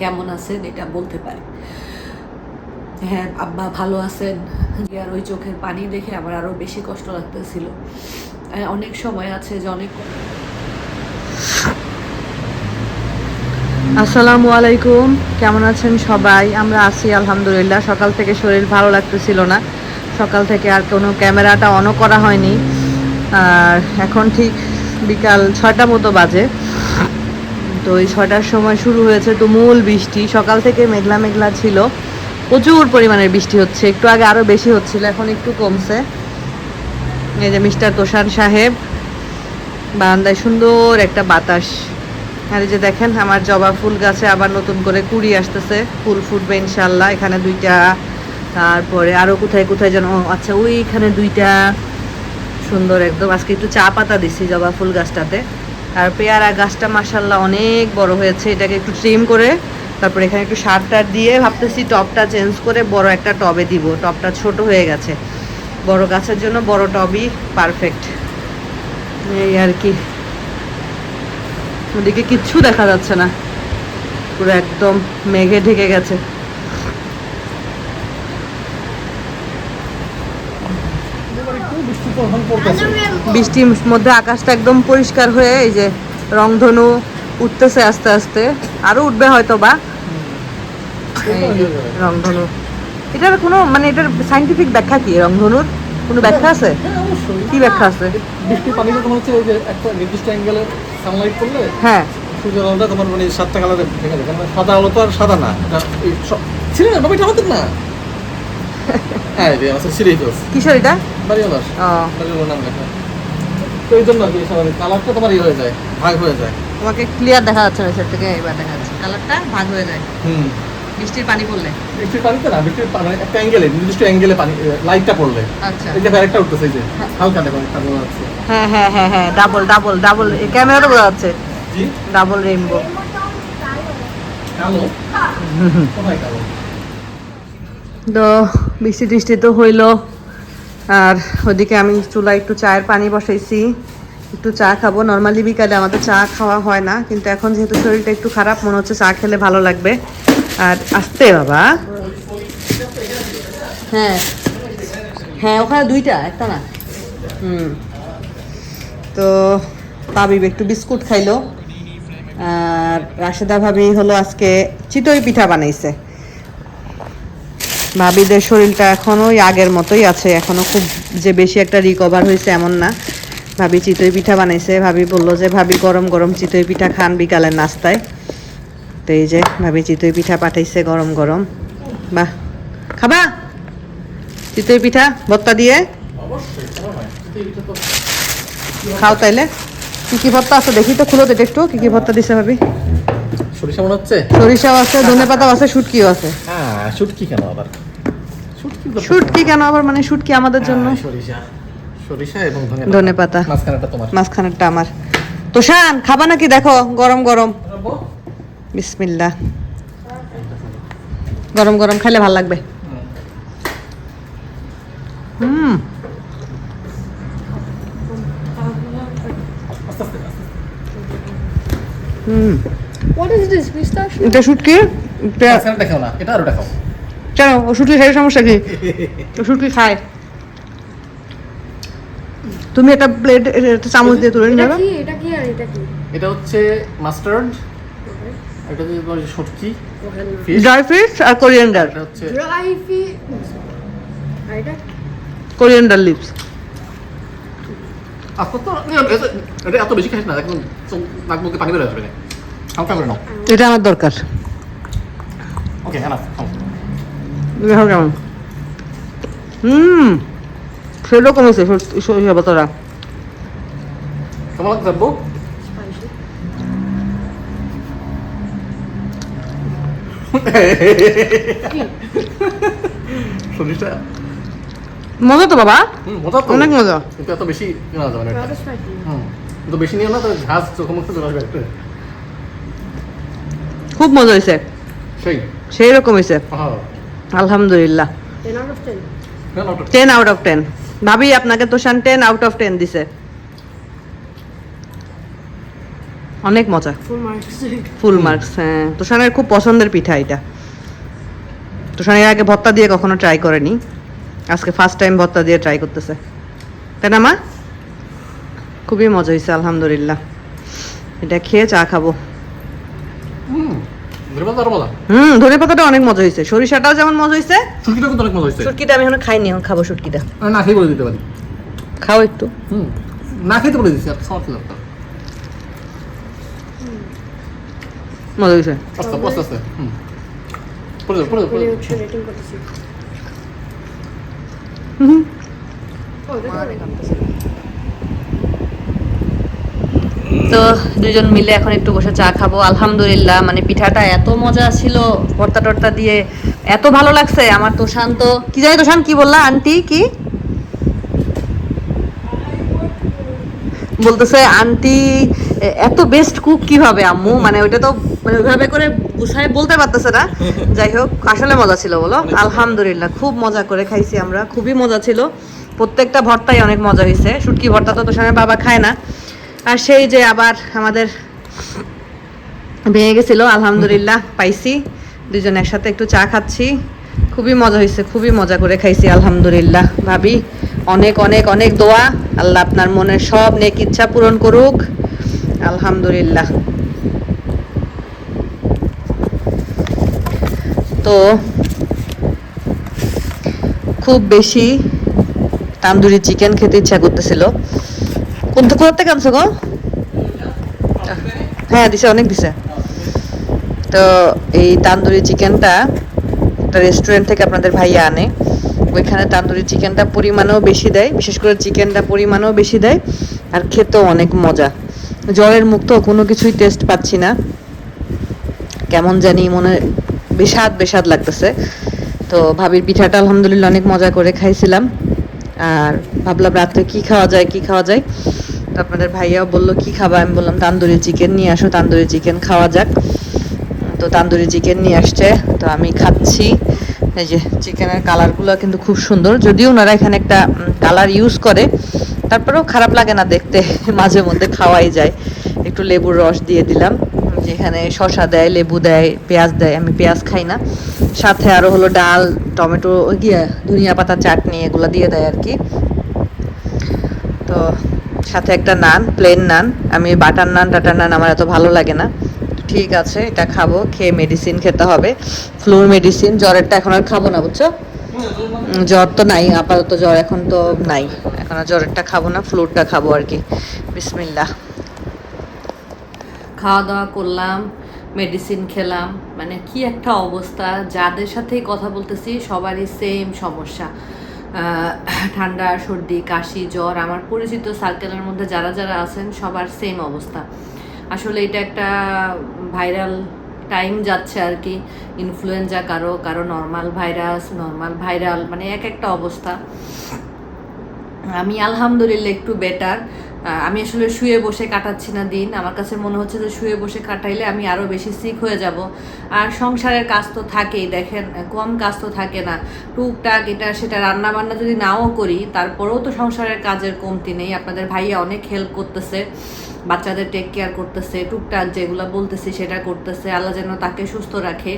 কেমন আছেন এটা বলতে পারি। হ্যাঁ আব্বা ভালো আছেন? আর ওই চোখের পানি দেখে আমার আরও বেশি কষ্ট লাগতেছিল। অনেক সময় আছে যে অনেক আসসালামু আলাইকুম, কেমন আছেন সবাই? আমরা আছি, আলহামদুলিল্লাহ। সকাল থেকে শরীর ভালো লাগতেছিল না। সকাল থেকে আর কোনো ক্যামেরাটা অনও করা হয়নি। আর এখন ঠিক বিকাল ছয়টা মতো বাজে। তো এই ছটার সময় শুরু হয়েছে তুমুল বৃষ্টি। সকাল থেকে মেঘলা মেঘলা ছিল। প্রচুর পরিমাণের বৃষ্টি হচ্ছে। একটু আগে আরও বেশি হচ্ছিল, এখন একটু কমছে। এই যে মিস্টার তোষান সাহেব, বারান্দায় সুন্দর একটা বাতাস। আর যে দেখেন, আমার জবা ফুল গাছে আবার নতুন করে কুড়ি আসতেছে। ফুল ফুটবে ইনশাল্লাহ এখানে দুইটা। তারপরে আরও কোথায় কোথায় যেন আচ্ছা ওইখানে দুইটা। সুন্দর একদম। আজকে একটু চা পাতা দিছি জবা ফুল গাছটাতে। আর পেয়ারা গাছটা মাসাল্লাহ অনেক বড় হয়েছে, এটাকে একটু ট্রিম করে তারপরে এখানে একটু সার টার দিয়ে ভাবতেছি টবটা চেঞ্জ করে বড় একটা টবে দিব টবটা ছোট হয়ে গেছে। বড় গাছের জন্য বড় টবই পারফেক্ট এই আর কি। ওদিকে কিচ্ছু দেখা যাচ্ছে না। পুরো একদম মেঘে ঢেকে গেছে। বৃষ্টির মধ্যে আকাশটা একদম পরিষ্কার হয়ে এই যে রংধনু উঠতেছে আস্তে আস্তে। আরও উঠবে হয়তো বা। রংধনু। এটার কোনো মানে এটার সাইন্টিফিক ব্যাখ্যা কি? রংধনুর কোনো ব্যাখ্যা আছে? হ্যাঁ, কি ব্যাখ্যা আছে? বৃষ্টির পানিটা তোমার হচ্ছে ওই যে একটা নির্দিষ্ট অ্যাঙ্গেলে সানলাইট পড়লে হ্যাঁ। সূর্যের আলোটা তোমার মানে সাতটা কালারে ভেঙে যায়। কারণ সাদা আলো তো আর সাদা না। এটা ছিল না বাবা এটা আমাদের না। হ্যাঁ রে আমার সিরিজ কিসের এটা বাড়িওয়ালার। ও। বাড়িওয়ালার নাম লেখা। তো এই জন্য কি স্বাভাবিক কালারটা তোমার ইয়ে হয়ে যায় ভাগ হয়ে যায়। তোমাকে ক্লিয়ার দেখা যাচ্ছে না সেটা থেকে এবার দেখা যাচ্ছে। কালারটা ভাগ হয়ে যায়। হুম। বৃষ্টির পানি পড়লে। বৃষ্টির পানিতে না বৃষ্টির পানি একটা অ্যাঙ্গেলে নির্দিষ্ট অ্যাঙ্গেলে পানি লাইটটা পড়লে। আচ্ছা। এই যে আরেকটা উঠতেছে এই যে হালকা দেখো একটা বোঝা যাচ্ছে। হ্যাঁ হ্যাঁ হ্যাঁ হ্যাঁ ডাবল ডাবল ডাবল এই ক্যামেরাটা বোঝা যাচ্ছে। জি। ডাবল রেইনবো কালো? কোথায় কালো? তো বৃষ্টি টিষ্টি তো হইল। আর ওদিকে আমি চুলায় একটু চায়ের পানি বসাইছি। একটু চা খাব। নর্মালি বিকালে আমাদের চা খাওয়া হয় না, কিন্তু এখন যেহেতু শরীরটা একটু খারাপ, মনে হচ্ছে চা খেলে ভালো লাগবে। আর আসতে বাবা। হ্যাঁ। হ্যাঁ ওখানে দুইটা, একটা না। হুম। তো পাবিব একটু বিস্কুট খাইলো। আর রাশেদা ভাবি হলো আজকে চিতই পিঠা বানাইছে। ভাবিদের শরীরটা এখনও ওই আগের মতোই আছে, এখনও খুব যে বেশি একটা রিকভার হয়েছে এমন না। ভাবি চিতই পিঠা বানাইছে, ভাবি বলল যে, ভাবি গরম গরম চিতই পিঠা খান বিকালের নাস্তায়। তো এই যে, ভাবি চিতই পিঠা পাঠাইছে গরম গরম। বাহ, খাবা? চিতই পিঠা, ভর্তা দিয়ে? খাও তাইলে। কি কি ভর্তা আছে? দেখি তো, খুলো তো একটু। কি কি ভর্তা দিছে ভাবি? সরিষা মনে হচ্ছে? সরিষাও আছে ধনে পাতাও আছে শুটকিও আছে। হ্যাঁ শুটকি কেন আবার? শুটকি শুটকি কেন আবার? মানে শুটকি আমাদের জন্য। হ্যাঁ, সরিষা। সরিষা এবং ধনে ধনে পাতা। মাঝখানেটা তোমার। মাঝখানেরটা আমার। তোষান খাবা নাকি? দেখো গরম গরম। বিসমিল্লা গরম গরম খাইলে ভালো লাগবে। হুম। হুম। What is this? Pistachio? এটা শুটকি? এটা- মাঝখানেটা না। এটা আরও দেখাও। কেন? ও শুটকি খাই সমস্যা কি? ও শুটকি খায়। তুমি একটা প্লেট একটা চামচ দিয়ে তুলে এটা কি? এটা কি আর এটা কি? এটা হচ্ছে মাস্টার্ড এটা শুটকি ড্রাই ফিশ আর কোরিয়েন্ডার এটা হচ্ছে ড্রাই ফি আর এটা? কোরিয়েন্ডার লিভস তো এটা- এত বেশি খাইস না এখন নাক মুখে পানি বেরো আসবে। না হালকা করে নাও। এটা আমার দরকার। ওকে হ্যাঁ দেখো কেমন? হুম সেরকম হয়েছে সরিষা পাতাটা। কেমন লাগছে আব্বু? সরিষা? মজা তো বাবা। মজা তো। অনেক মজা। কিন্তু এত বেশি নেওয়া যাবে না কিন্তু বেশি নিও না তো ঝাঁজ চোখ মুখে চলে আসবে একটু। খুব মজা হয়েছে সেই? সেই রকম হয়েছে হ্যাঁ আলহামদুলিল্লাহ। 10 out of 10. না, না, ওটা টেন আউট অফ টেন ভাবি আপনাকে তো শান টেন আউট অফ টেন দিছে। অনেক মজা। ফুল মার্কস হ্যাঁ। তোষানের খুব পছন্দের পিঠা এটা। তোষানের আগে ভর্তা দিয়ে কখনো ট্রাই করেনি। আজকে ফার্স্ট টাইম ভর্তা দিয়ে ট্রাই করতেছে। তাই না মা? খুবই মজা হয়েছে আলহামদুলিল্লাহ। এটা খেয়ে চা খাব হুম ধরে পাতা আরও মজা হুম ধনে পাতাটা অনেক মজা হয়েছে। সরিষাটাও যেমন মজা হয়েছে। শুটকিটা কিন্তু অনেক মজা হয়েছে। শুটকিটা আমি এখন খাইনি এখন খাব শুটকিটা না খেয়ে বলে দিতে পারি। খাও একটু। হুম না খেতে বলে দিচ্ছি আর খাওয়ার ছিল মজা হয়েছে। আস্তে আস্তে আস্তে হুম। পড়ে যাও পড়ে যাও পড়ে করেছি। হুম। দেখো। তো দুজন মিলে এখন একটু বসে চা খাব। আলহামদুলিল্লাহ মানে পিঠাটা এত মজা ছিল ভর্তা টর্তা দিয়ে। এত ভালো লাগছে আমার তোষান তো কি জানি তো শান কি বললা? আন্টি কি? বলতেছে আন্টি এত বেস্ট কুক কীভাবে আম্মু? মানে ওইটা তো মানে ওইভাবে করে গুছায় বলতে পারতেছে না। যাই হোক আসলে মজা ছিল বলো। আলহামদুলিল্লাহ খুব মজা করে খাইছি আমরা খুবই মজা ছিল। প্রত্যেকটা ভর্তাই অনেক মজা হয়েছে শুটকি ভর্তা তো তোর বাবা খায় না। আর সেই যে আবার আমাদের ভেঙে গেছিল, আলহামদুলিল্লাহ, পাইছি। দুজন একসাথে একটু চা খাচ্ছি। খুবই মজা হয়েছে, খুবই মজা করে খাইছি, আলহামদুলিল্লাহ। ভাবি, অনেক অনেক অনেক দোয়া। আল্লাহ আপনার মনের সব নেক ইচ্ছা পূরণ করুক। আলহামদুলিল্লাহ। তো খুব বেশি তান্দুরি চিকেন খেতে ইচ্ছা করতেছিল। কোথা থেকে আনছো গো? হ্যাঁ দিছে, অনেক দিছে। তো এই তান্দুরি চিকেনটা একটা রেস্টুরেন্ট থেকে আপনাদের ভাইয়া আনে। ওইখানে তান্দুরি চিকেনটা পরিমাণেও বেশি দেয়, বিশেষ করে চিকেনটা পরিমাণেও বেশি দেয়, আর খেতেও অনেক মজা। জ্বরের মুক্ত কোনো কিছুই টেস্ট পাচ্ছি না। কেমন জানি মনে বেসাদ বেসাদ লাগতেছে। তো ভাবির পিঠাটা আলহামদুলিল্লাহ অনেক মজা করে খাইছিলাম। আর ভাবলাম রাত্রে কি খাওয়া যায়, কি খাওয়া যায়। আপনাদের ভাইয়াও বলল, কি খাবা? আমি বললাম, তান্দুরি চিকেন, নিয়ে আসো, তান্দুরি চিকেন খাওয়া যাক। তো তান্দুরি চিকেন নিয়ে আসছে, তো আমি খাচ্ছি। এই যে চিকেনের কালারগুলো কিন্তু খুব সুন্দর, যদিও ওনারা এখানে একটা কালার ইউজ করে, তারপরেও খারাপ লাগে না দেখতে, মাঝে মধ্যে খাওয়াই যায়। একটু লেবুর রস দিয়ে দিলাম, যেখানে শসা দেয়, লেবু দেয়, পেঁয়াজ দেয়, আমি পেঁয়াজ খাই না। সাথে আরও হলো ডাল, টমেটো গিয়ে ধনিয়া পাতা, চাটনি, এগুলো দিয়ে দেয় আর কি। তো সাথে একটা নান প্লেন নান। আমি বাটার নান, টাটার নান আমার এত ভালো লাগে না। ঠিক আছে, এটা খাব, খেয়ে মেডিসিন খেতে হবে। ফ্লুর মেডিসিন জ্বরেরটা এখন আর খাব না, বুঝছ? জ্বর তো নাই, আপাতত জ্বর এখন তো নাই। এখন আর জ্বরেরটা খাব না ফ্লুরটা খাব আর কি। বিসমিল্লাহ। খাওয়া দাওয়া করলাম মেডিসিন খেলাম। মানে কি একটা অবস্থা, যাদের সাথেই কথা বলতেছি, সবারই সেম সমস্যা। ঠান্ডা, সর্দি, কাশি, জ্বর, আমার পরিচিত সার্কেলের মধ্যে যারা যারা আছেন, সবার সেম অবস্থা। আসলে এটা একটা ভাইরাল টাইম যাচ্ছে আর কি। ইনফ্লুয়েঞ্জা কারও কারও নর্মাল ভাইরাস নর্মাল ভাইরাল মানে এক একটা অবস্থা। আমি আলহামদুলিল্লাহ একটু বেটার আমি আসলে শুয়ে বসে কাটাচ্ছি না দিন। আমার কাছে মনে হচ্ছে যে শুয়ে বসে কাটাইলে আমি আরও বেশি সিক হয়ে যাব। আর সংসারের কাজ তো থাকেই, দেখেন, কম কাজ তো থাকে না। টুকটাক এটা সেটা রান্না বান্না যদি নাও করি, তারপরেও তো সংসারের কাজের কমতি নেই। আপনাদের ভাইয়া অনেক হেল্প করতেছে, বাচ্চাদের টেক কেয়ার করতেছে, টুকটাক যেগুলো বলতেছি সেটা করতেছে। আল্লাহ যেন তাকে সুস্থ রাখে।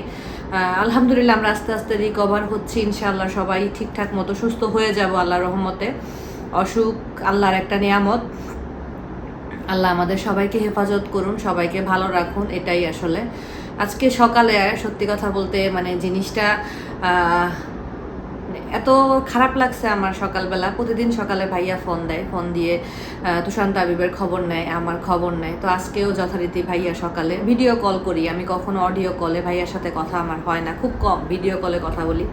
আলহামদুলিল্লাহ আমরা আস্তে আস্তে রিকভার হচ্ছি, ইনশাআল্লাহ সবাই ঠিকঠাক মতো সুস্থ হয়ে যাব আল্লাহর রহমতে। অসুখ, আল্লাহর একটা নিয়ামত। আল্লাহ আমাদের সবাইকে হেফাজত করুন, সবাইকে ভালো রাখুন, এটাই আসলে। আজকে সকালে, সত্যি কথা বলতে মানে জিনিসটা এত খারাপ লাগছে আমার সকালবেলা। প্রতিদিন সকালে ভাইয়া ফোন দেয়, ফোন দিয়ে তুষান্ত আবিবের খবর নেয়, আমার খবর নেয়। তো আজকেও যথারীতি ভাইয়া সকালে ভিডিও কল করি। আমি কখনো অডিও কলে ভাইয়ার সাথে কথা আমার হয় না, খুব কম ভিডিও কলে কথা বলি।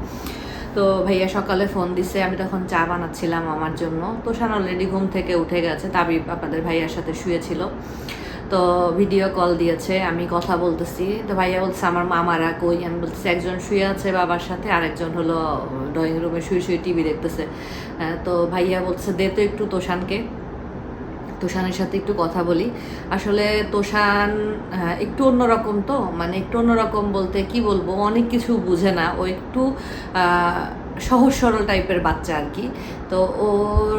তো ভাইয়া সকালে ফোন দিছে, আমি তখন চা বানাচ্ছিলাম আমার জন্য। তোষান অলরেডি ঘুম থেকে উঠে গেছে, তাবিব আপনাদের ভাইয়ার সাথে শুয়েছিল। তো ভিডিও কল দিয়েছে, আমি কথা বলতেছি। তো ভাইয়া বলছে, আমার মামারা কই? আমি বলতেছি, একজন শুয়ে আছে বাবার সাথে, আরেকজন হলো ড্রয়িং রুমে শুয়ে শুয়ে টিভি দেখতেছে। তো ভাইয়া বলছে, দে তো একটু তোষানকে। তোষানের সাথে একটু কথা বলি। আসলে তোষান একটু অন্যরকম তো মানে একটু অন্যরকম বলতে কি বলব, অনেক কিছু বুঝে না। ও একটু সহজ সরল টাইপের বাচ্চা আর কি। তো ওর,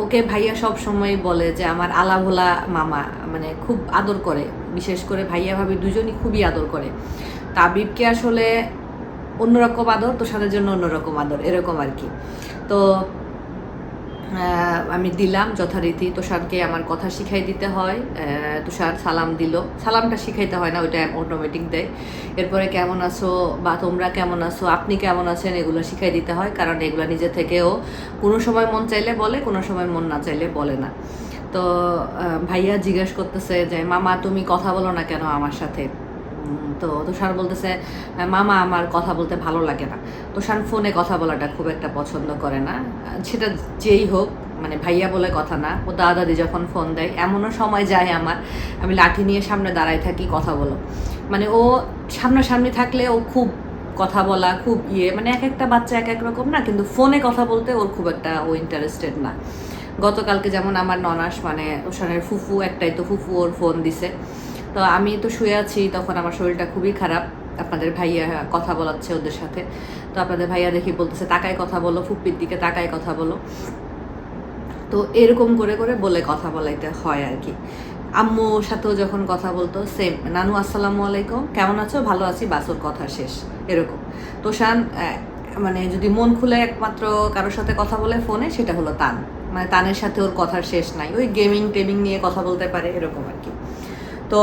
ওকে ভাইয়া সব সময় বলে যে, আমার আলাভোলা মামা মানে খুব আদর করে। বিশেষ করে ভাইয়া ভাবি দুজনই খুবই আদর করে। তাবিবকে আসলে অন্যরকম আদর তোষারের জন্য অন্যরকম আদর, এরকম আর কি। তো আমি দিলাম যথারীতি। তুষারকে আমার কথা শিখাই দিতে হয়। তুষার সালাম দিল। সালামটা শিখাইতে হয় না, ওইটা অটোমেটিক দেয়। এরপরে কেমন আছো বা তোমরা কেমন আছো, আপনি কেমন আছেন, এগুলো শিখাই দিতে হয়। কারণ এগুলো নিজে থেকেও কোনো সময় মন চাইলে বলে, কোনো সময় মন না চাইলে বলে না। তো ভাইয়া জিজ্ঞেস করতেছে যে, মামা, তুমি কথা বলো না কেন আমার সাথে? তো তুষার বলতেছে, মামা, আমার কথা বলতে ভালো লাগে না। তুষার ফোনে কথা বলাটা খুব একটা পছন্দ করে না। সেটা যেই হোক মানে ভাইয়া বলে কথা না, ও দাদা দাদি যখন ফোন দেয়, এমনও সময় যায় আমার, আমি লাঠি নিয়ে সামনে দাঁড়ায় থাকি কথা বলো। মানে ও সামনাসামনি থাকলে ও খুব কথা বলা, খুব ইয়ে মানে এক একটা বাচ্চা এক এক রকম না, কিন্তু ফোনে কথা বলতে ওর খুব একটা ও ইন্টারেস্টেড না। গতকালকে যেমন আমার ননাস মানে ওষানের ফুফু, একটাই তো ফুফু, ওর ফোন দিছে। তো আমি তো শুয়ে আছি, তখন আমার শরীরটা খুবই খারাপ। আপনাদের ভাইয়া কথা বলাচ্ছে ওদের সাথে। তো আপনাদের ভাইয়া দেখি বলতেছে, তাকায় কথা বলো, ফুপ্পির দিকে তাকায় কথা বলো। তো এরকম করে করে বলে কথা বলাইতে হয় আর কি। আম্মুর সাথেও যখন কথা বলতো সেম নানু, আসসালামু আলাইকুম। কেমন আছো? ভালো আছি বাসুর কথা শেষ। এরকম। তো শান মানে যদি মন খুলে একমাত্র কারোর সাথে কথা বলে ফোনে, সেটা হলো তান। মানে তানের সাথে ওর কথার শেষ নাই। ওই গেমিং টেমিং নিয়ে কথা বলতে পারে, এরকম আর কি। তো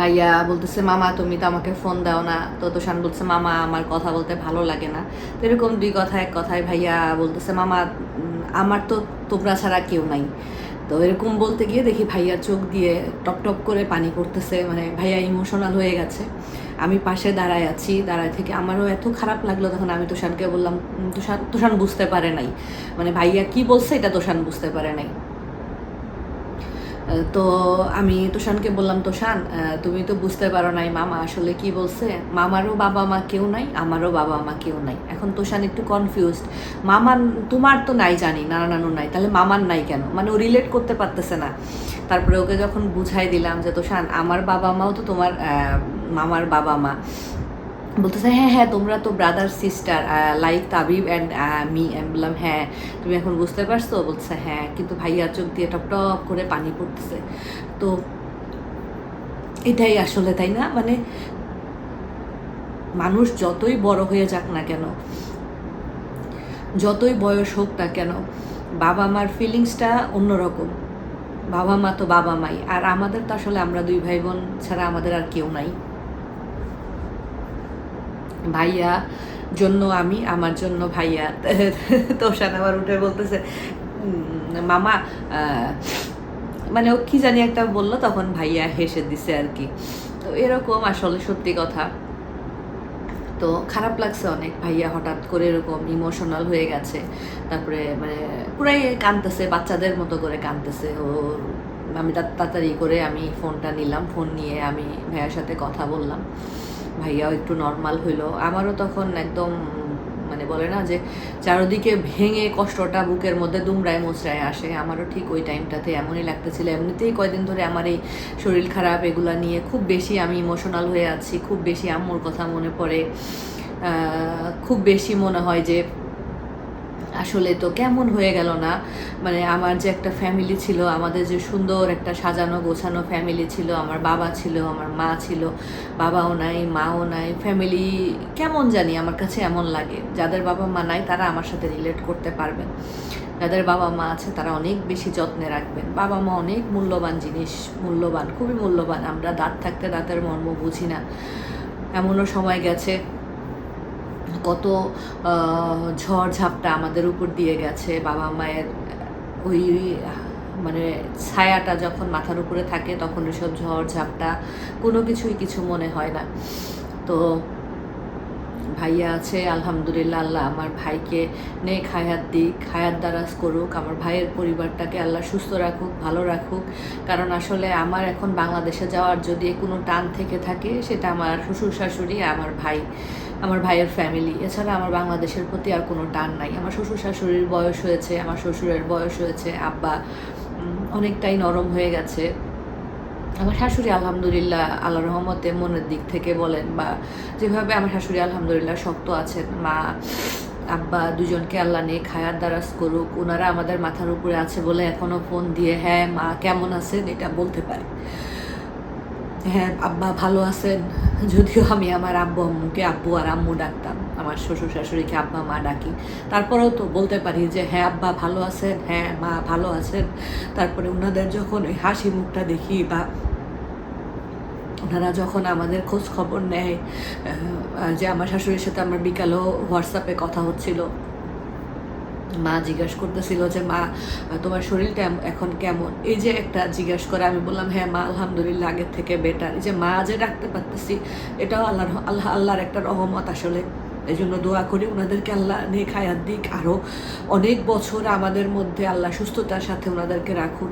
ভাইয়া বলতেছে, মামা, তুমি তো আমাকে ফোন দাও না। তো তোষান বলছে মামা, আমার কথা বলতে ভালো লাগে না। তো এরকম দুই কথা, এক কথায় ভাইয়া বলতেছে, মামা আমার তো তোমরা ছাড়া কেউ নাই। তো এরকম বলতে গিয়ে দেখি ভাইয়ার চোখ দিয়ে টপ টপ করে পানি পড়তেছে মানে ভাইয়া ইমোশনাল হয়ে গেছে। আমি পাশে দাঁড়ায় আছি, দাঁড়ায় থেকে আমারও এত খারাপ লাগল, তখন আমি তোষানকে বললাম তোষান তোষান বুঝতে পারে নাই। মানে ভাইয়া কি বলছে, এটা তোষান বুঝতে পারে নাই। তো আমি তোষানকে বললাম তোষান তুমি তো বুঝতে পারো নাই মামা আসলে কি বলছে। মামারও বাবা মা কেউ নাই, আমারও বাবা মা কেউ নাই। এখন তোষান একটু কনফিউজড মামার, তোমার তো নাই জানি, নানা নানু নাই, তাহলে মামার নাই কেন? মানে ও রিলেট করতে পারতেছে না। তারপরে ওকে যখন বুঝাই দিলাম যে তোষান আমার বাবা মাও তো তোমার মামার বাবা মা। বলতেছে হ্যাঁ হ্যাঁ তোমরা তো brother sister like Tabib and me আমি বললাম হ্যাঁ তুমি এখন বুঝতে পারছ? বলছে হ্যাঁ কিন্তু ভাইয়া চোখ দিয়ে টপ টপ করে পানি পড়তেছে। তো এটাই আসলে, তাই না? মানে মানুষ যতই বড় হয়ে যাক না কেন, যতই বয়স হোক না কেন, বাবা মার ফিলিংসটা অন্যরকম। বাবা মা তো বাবা মাই। আর আমাদের তো আসলে আমরা দুই ভাই বোন ছাড়া আমাদের আর কেউ নাই। ভাইয়া জন্য আমি, আমার জন্য ভাইয়া। তোষান আবার উঠে বলতেছে মামা মানে ও কি জানি একটা বলল, তখন ভাইয়া হেসে দিছে আর কি। তো এরকম আসলে সত্যি কথা। তো খারাপ লাগছে অনেক, ভাইয়া হঠাৎ করে এরকম ইমোশনাল হয়ে গেছে। তারপরে মানে পুরাই কাঁদতেছে, বাচ্চাদের মতো করে কাঁদতেছে। ও, আমি তাড়াতাড়ি করে আমি ফোনটা নিলাম, ফোন নিয়ে আমি ভাইয়ার সাথে কথা বললাম। ভাইয়াও একটু নর্মাল হইল। আমারও তখন একদম মানে বলে না যে চারদিকে ভেঙে কষ্টটা বুকের মধ্যে দুমড়ায় মোচড়ায় আসে। আমারও ঠিক ওই টাইমটাতে এমনই লাগতেছিল। এমনিতেই কয়দিন ধরে আমার এই শরীর খারাপ এগুলো নিয়ে খুব বেশি আমি ইমোশনাল হয়ে আছি। খুব বেশি আম্মুর কথা মনে পড়ে। খুব বেশি মনে হয় যে আসলে তো কেমন হয়ে গেল না। মানে আমার যে একটা ফ্যামিলি ছিল, আমাদের যে সুন্দর একটা সাজানো গোছানো ফ্যামিলি ছিল, আমার বাবা ছিল, আমার মা ছিল, বাবাও নাই, মাও নাই ফ্যামিলি কেমন জানি আমার কাছে এমন লাগে। যাদের বাবা মা নাই, তারা আমার সাথে রিলেট করতে পারবেন যাদের বাবা মা আছে, তারা অনেক বেশি যত্নে রাখবেন। বাবা মা অনেক মূল্যবান জিনিস, মূল্যবান, খুবই মূল্যবান। আমরা দাঁত থাকতে দাঁতের মর্ম বুঝি না। এমনও সময় গেছে কত ঝড় ঝাপটা আমাদের উপর দিয়ে গেছে, বাবা মায়ের ওই মানে ছায়াটা যখন মাথার উপরে থাকে তখন ওইসব ঝড় ঝাপটা কোনো কিছুই কিছু মনে হয় না। তো ভাইয়া আছে, আলহামদুলিল্লাহ, আল্লাহ আমার ভাইকে নেক হায়াত দিক, হায়াত দারাজ করুক, আমার ভাইয়ের পরিবারটাকে আল্লাহ সুস্থ রাখুক, ভালো রাখুক। কারণ আসলে আমার এখন বাংলাদেশে যাওয়ার যদি কোনো টান থেকে থাকে, সেটা আমার শ্বশুর শাশুড়ি, আমার ভাই। আমার ভাইয়ের ফ্যামিলি এছাড়া আমার বাংলাদেশের প্রতি আর কোনো টান নাই। আমার শ্বশুর শাশুড়ির বয়স হয়েছে, আমার শ্বশুরের বয়স হয়েছে, আব্বা অনেকটাই নরম হয়ে গেছে। আমার শাশুড়ি আলহামদুলিল্লাহ আল্লাহ রহমতে মনের দিক থেকে বলেন বা যেভাবে আমার শাশুড়ি আলহামদুলিল্লাহ শক্ত আছেন, মা, আব্বা দুজনকে আল্লাহ নিয়ে খায়ার দারাজ করুক ওনারা আমাদের মাথার উপরে আছে বলে এখনও ফোন দিয়ে হ্যাঁ মা কেমন আছেন? এটা বলতে পারে। হ্যাঁ আব্বা ভালো আছেন যদিও আমি আমার আব্বু আম্মুকে আব্বু আর আম্মু ডাকতাম, আমার শ্বশুর শাশুড়িকে আব্বা, মা ডাকি। তারপরেও তো বলতে পারি যে হ্যাঁ আব্বা ভালো আছেন হ্যাঁ মা ভালো আছেন। তারপরে ওনাদের যখন ওই হাসি মুখটা দেখি বা ওনারা যখন আমাদের খোঁজ খবর নেয় যে আমার শাশুড়ির সাথে আমার বিকালেও হোয়াটসঅ্যাপে কথা হচ্ছিল মা জিজ্ঞাসা করতেছিল যে, মা, তোমার শরীরটা এখন কেমন? এই যে একটা জিজ্ঞাসা করে আমি বললাম হ্যাঁ মা, আলহামদুলিল্লাহ, আগের থেকে বেটার এই যে মা যে ডাকতে পারতেছি, এটাও আল্লাহর আল্লাহ, আল্লাহর একটা রহমত আসলে। এই জন্য দোয়া করি ওনাদেরকে আল্লাহ নেক হায়াত দিক। আরও অনেক বছর আমাদের মধ্যে আল্লাহ সুস্থতার সাথে ওনাদেরকে রাখুন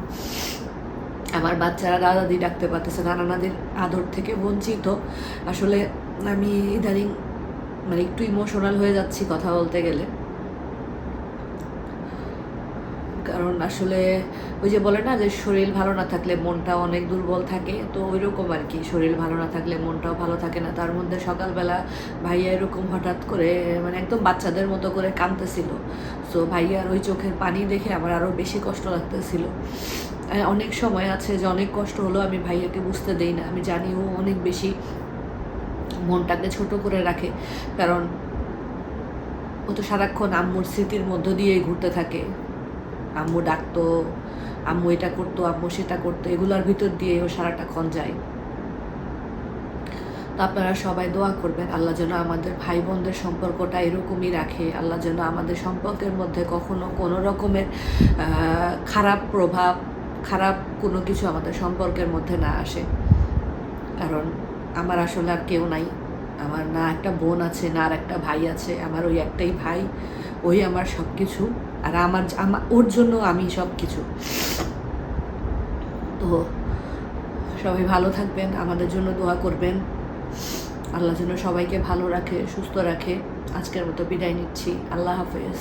আমার বাচ্চারা দাদা দাদি ডাকতে পারতেছে নানা নাদির আদর থেকে বঞ্চিত। আসলে আমি ইদানিং মানে একটু ইমোশনাল হয়ে যাচ্ছি কথা বলতে গেলে। কারণ আসলে ওই যে বলে না যে শরীর ভালো না থাকলে মনটা অনেক দুর্বল থাকে, তো ওই রকম আর কি। শরীর ভালো না থাকলে মনটাও ভালো থাকে না। তার মধ্যে সকালবেলা ভাইয়া এরকম হঠাৎ করে মানে একদম বাচ্চাদের মতো করে কাঁদতেছিল। সো ভাইয়ার ওই চোখের পানি দেখে আমার আরও বেশি কষ্ট লাগতেছিল। অনেক সময় আছে যে অনেক কষ্ট হলো আমি ভাইয়াকে বুঝতে দেই না। আমি জানি ও অনেক বেশি মনটাকে ছোট করে রাখে। কারণ ও তো সারাক্ষণ আম্মুর স্মৃতির মধ্য দিয়েই ঘুরতে থাকে। আম্মু ডাকতো, আম্মু এটা করতো, আম্মু সেটা করতো, এগুলোর ভিতর দিয়ে ও সারাটাক্ষণ যায়। তো আপনারা সবাই দোয়া করবেন, আল্লাহ যেন আমাদের ভাই বোনদের সম্পর্কটা এরকমই রাখে, আল্লাহ যেন আমাদের সম্পর্কের মধ্যে কখনো কোনো রকমের খারাপ প্রভাব, খারাপ কোনো কিছু আমাদের সম্পর্কের মধ্যে না আসে। কারণ আমার আসলে আর কেউ নাই, আমার না একটা বোন আছে, না আর একটা ভাই আছে, আমার ওই একটাই ভাই, ওই আমার সব কিছু আর আমার ওর জন্য আমি সব কিছু তো সবাই ভালো থাকবেন, আমাদের জন্য দোয়া করবেন। আল্লাহ যেন সবাইকে ভালো রাখে, সুস্থ রাখে। আজকের মতো বিদায় নিচ্ছি। আল্লাহ হাফেজ।